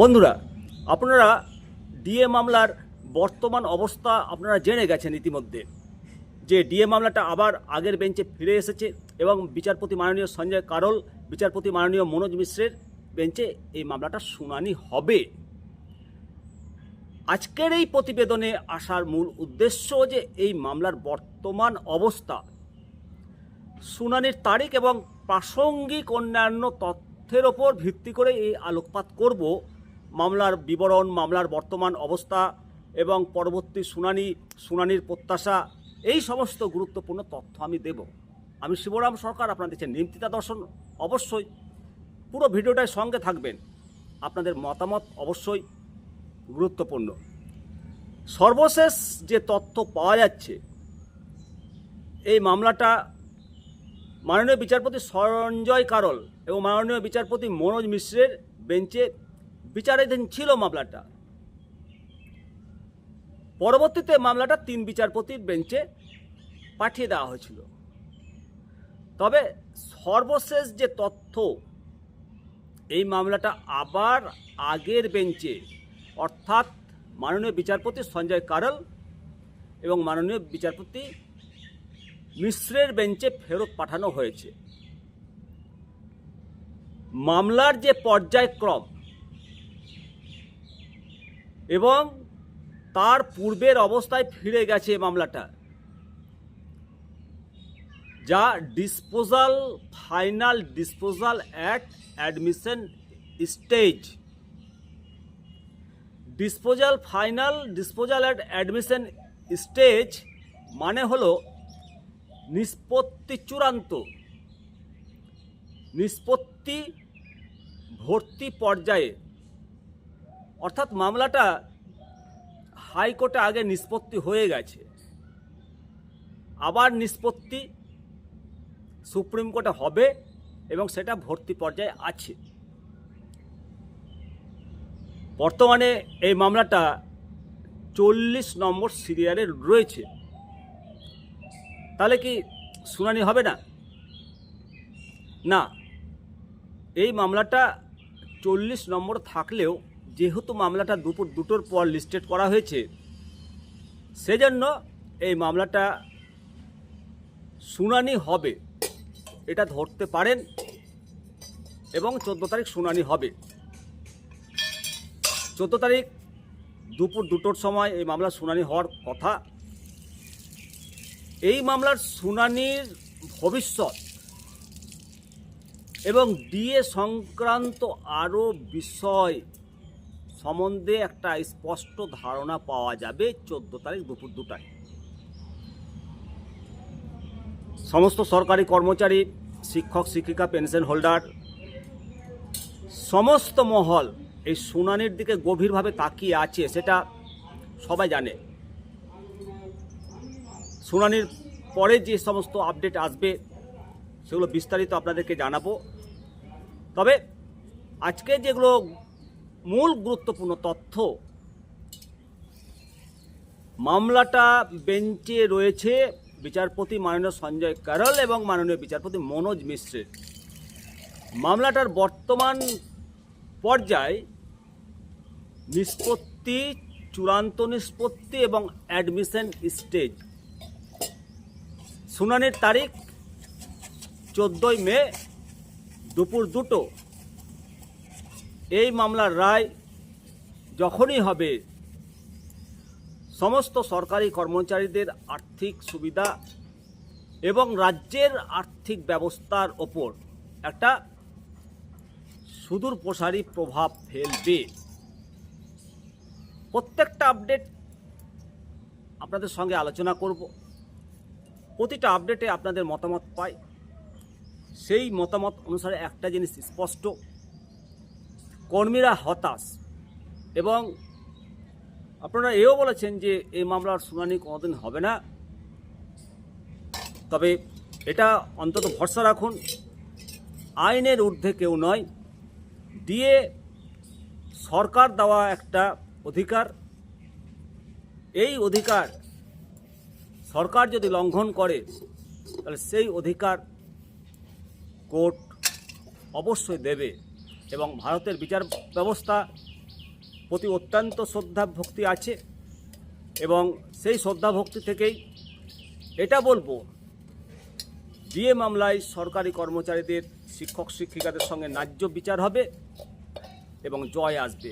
বন্ধুরা, আপনারা ডিএ মামলার বর্তমান অবস্থা আপনারা জেনে গেছেন ইতিমধ্যে, যে ডিএ মামলাটা আবার আগের বেঞ্চে ফিরে এসেছে এবং বিচারপতি মাননীয় সঞ্জয় কারল, বিচারপতি মাননীয় মনোজ মিশ্রের বেঞ্চে এই মামলাটা শুনানি হবে। আজকের এই প্রতিবেদনে আসার মূল উদ্দেশ্য যে এই মামলার বর্তমান অবস্থা, শুনানির তারিখ এবং প্রাসঙ্গিক অন্যান্য তথ্যের ওপর ভিত্তি করে এই আলোকপাত করব। মামলার বিবরণ, মামলার বর্তমান অবস্থা এবং পরবর্তী শুনানি, শুনানির প্রত্যাশা, এই সমস্ত গুরুত্বপূর্ণ তথ্য আমি দেব। আমি শিবরাম সরকার, আপনাদের দেখছেন নিমতিতা দর্শন অবশ্যই। পুরো ভিডিওটায় সঙ্গে থাকবেন। আপনাদের মতামত অবশ্যই গুরুত্বপূর্ণ। সর্বশেষ যে তথ্য পাওয়া যাচ্ছে, এই মামলাটা মাননীয় বিচারপতি সঞ্জয় কারল এবং মাননীয় বিচারপতি মনোজ মিশ্রের বেঞ্চে বিচারাধীন ছিল মামলাটা। পরবর্তীতে মামলাটা তিন বিচারপতির বেঞ্চে পাঠিয়ে দেওয়া হয়েছিল। তবে সর্বশেষ যে তথ্য, এই মামলাটা আবার আগের বেঞ্চে, অর্থাৎ মাননীয় বিচারপতি সঞ্জয় কারল এবং মাননীয় বিচারপতি মিশ্রের বেঞ্চে ফেরত পাঠানো হয়েছে। মামলার যে পর্যায়ক্রম এবং তার পূর্বের অবস্থায় ফিরে গেছে মামলাটা। যা disposal final disposal at admission stage disposal final disposal at admission stage মানে হলো নিষ্পত্তি চূড়ান্ত। নিষ্পত্তি ভর্তি পর্যায়ে অর্থাৎ মামলাটা হাইকোর্টে আগে নিষ্পত্তি হয়ে গেছে। আবার নিষ্পত্তি সুপ্রিম কোর্টে হবে এবং সেটা ভর্তি পর্যায়ে আছে। বর্তমানে এই মামলাটা চল্লিশ নম্বর সিরিয়ালে রয়েছে। তাহলে কি শুনানি হবে না? না, এই মামলাটা চল্লিশ নম্বর থাকলেও যেহেতু মামলাটা দুপুর দুটোর পর লিস্টেড করা হয়েছে, সেজন্য এই মামলাটা শুনানি হবে। এটা ধরতে পারেন এবং চোদ্দ তারিখ শুনানি হবে। চোদ্দ তারিখ দুপুর দুটোর সময় এই মামলা শুনানি হওয়ার কথা। এই মামলার শুনানির ভবিষ্যৎ এবং ডিএ সংক্রান্ত আরও বিষয় সম্বন্ধে একটা স্পষ্ট ধারণা পাওয়া যাবে চোদ্দ তারিখ দুপুর দুটায়। সমস্ত সরকারি কর্মচারী, শিক্ষক, শিক্ষিকা, পেনশন হোল্ডার, সমস্ত মহল এই শুনানির দিকে গভীরভাবে তাকিয়ে আছে, সেটা সবাই জানে। শুনানির পরে যে সমস্ত আপডেট আসবে, সেগুলো বিস্তারিত আপনাদেরকে জানাব। তবে আজকে যেগুলো মূল গুরুত্বপূর্ণ তথ্য, মামলাটা বেঞ্চে রয়েছে বিচারপতি মাননীয় সঞ্জয় কারল এবং মাননীয় বিচারপতি মনোজ মিশ্রের মামলাটার বর্তমান পর্যায় নিষ্পত্তি, চূড়ান্ত নিষ্পত্তি এবং অ্যাডমিশন স্টেজ। শুনানির তারিখ চোদ্দোই মে দুপুর দুটো। এই মামলার রায় যখনই হবে, সমস্ত সরকারি কর্মচারীদের আর্থিক সুবিধা এবং রাজ্যের আর্থিক ব্যবস্থার ওপর একটা সুদূর প্রসারী প্রভাব ফেলবে। প্রত্যেকটা আপডেট আপনাদের সঙ্গে আলোচনা করব। প্রতিটা আপডেটে আপনাদের মতামত পাই। সেই মতামত অনুসারে একটা জিনিস স্পষ্ট কর্মীরা হতাশ। এবং আপনারা এও বলেছেন যে এই মামলার শুনানি কোনোদিন হবে না। তবে এটা অন্তত ভরসা রাখুন, আইনের ঊর্ধ্বে কেউ নয়। দিয়ে সরকার দেওয়া একটা অধিকার। এই অধিকার সরকার যদি লঙ্ঘন করে, তাহলে সেই অধিকার কোর্ট অবশ্যই দেবে। এবং ভারতের বিচার ব্যবস্থা প্রতি অত্যন্ত শ্রদ্ধা ভক্তি আছে এবং সেই শ্রদ্ধা ভক্তি থেকেই এটা বলব ডিএ মামলায় সরকারি কর্মচারীদের শিক্ষক শিক্ষিকাদের সঙ্গে ন্যায্য বিচার হবে এবং জয় আসবে।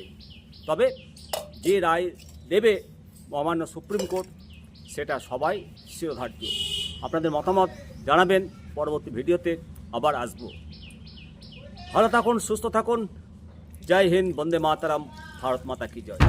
তবে যে রায় দেবে মহামান্য সুপ্রিম কোর্ট, সেটা সবাই শিরোধার্য আপনাদের মতামত জানাবেন, পরবর্তী ভিডিওতে আবার আসব। ভালো থাকুন সুস্থ থাকুন। জয় হিন্দ বন্দে মাতারাম ভারত মাতা কি জয়।